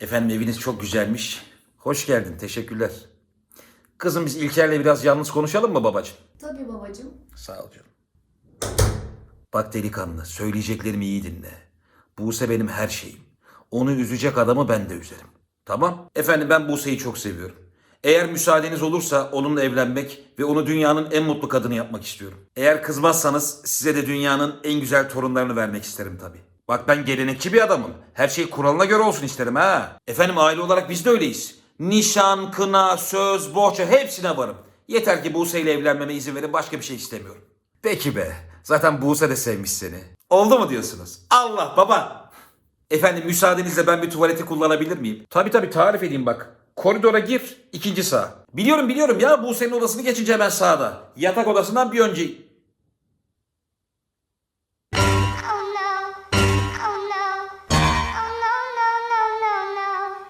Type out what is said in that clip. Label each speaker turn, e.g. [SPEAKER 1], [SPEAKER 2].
[SPEAKER 1] Efendim eviniz çok güzelmiş. Hoş geldin. Teşekkürler. Kızım biz İlker'le biraz yalnız konuşalım mı babacığım?
[SPEAKER 2] Tabii babacığım.
[SPEAKER 1] Sağ ol canım. Bak delikanlı, söyleyeceklerimi iyi dinle. Buse benim her şeyim. Onu üzecek adamı ben de üzerim. Tamam? Efendim ben Buse'yi çok seviyorum. Eğer müsaadeniz olursa onunla evlenmek ve onu dünyanın en mutlu kadını yapmak istiyorum. Eğer kızmazsanız size de dünyanın en güzel torunlarını vermek isterim tabii. Bak ben gelenekçi bir adamım. Her şey kuralına göre olsun isterim ha. Efendim aile olarak biz de öyleyiz. Nişan, kına, söz, bohça hepsine varım. Yeter ki Buse ile evlenmeme izin verin başka bir şey istemiyorum. Peki be. Zaten Buse de sevmiş seni. Oldu mu diyorsunuz? Allah baba. Efendim müsaadenizle ben bir tuvaleti kullanabilir miyim? Tabii tabii tarif edeyim bak. Koridora gir, ikinci sağ. Biliyorum biliyorum ya Buse'nin odasını geçince hemen sağda. Yatak odasından bir önce...